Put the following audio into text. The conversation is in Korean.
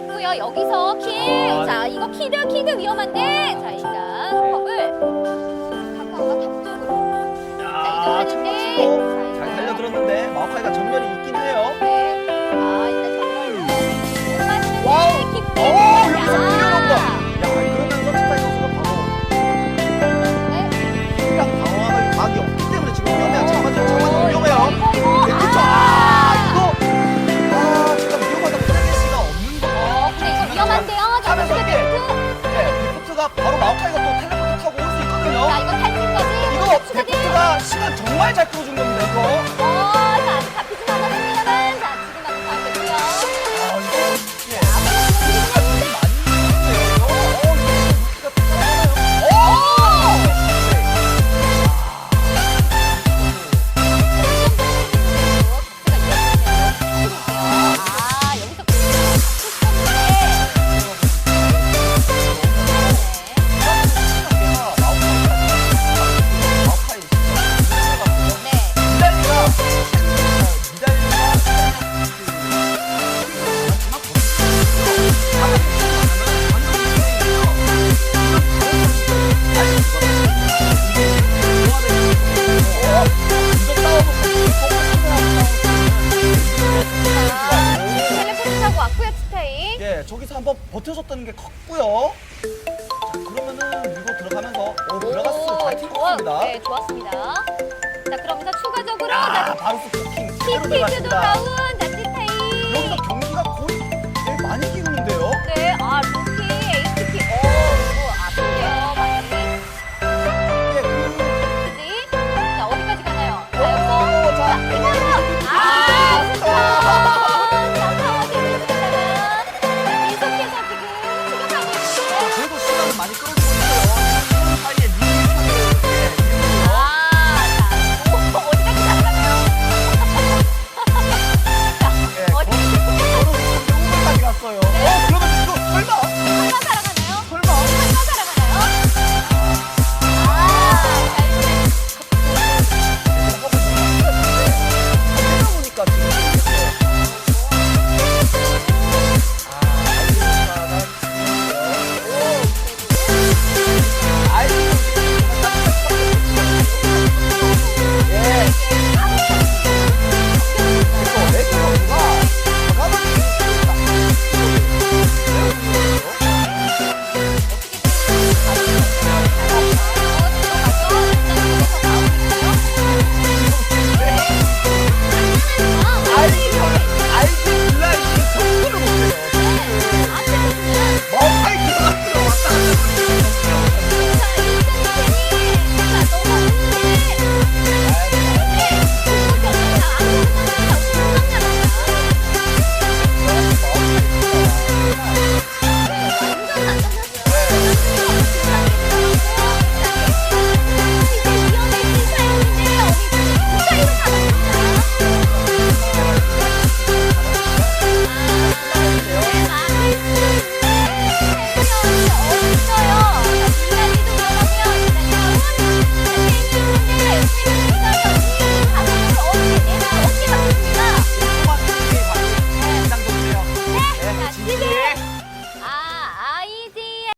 있고요. 여기서 킥. 아. 자, 이거 키드, 키드 위험한데. 자, 일단 호흡을 가까운가 답쪽으로. 자, 이동하는데. 태국가 시간 정말 잘 풀어준 겁니다, 이거. 어. 한번 버텨줬다는 게 컸고요. 자, 그러면은 밀고 들어가면서 오, 들어갔어. 잘 튕겼습니다. 네, 좋았습니다. 자, 그러면서 추가적으로 아, 바로 스포킹 키로 들어갔습니다. 다운 Oh.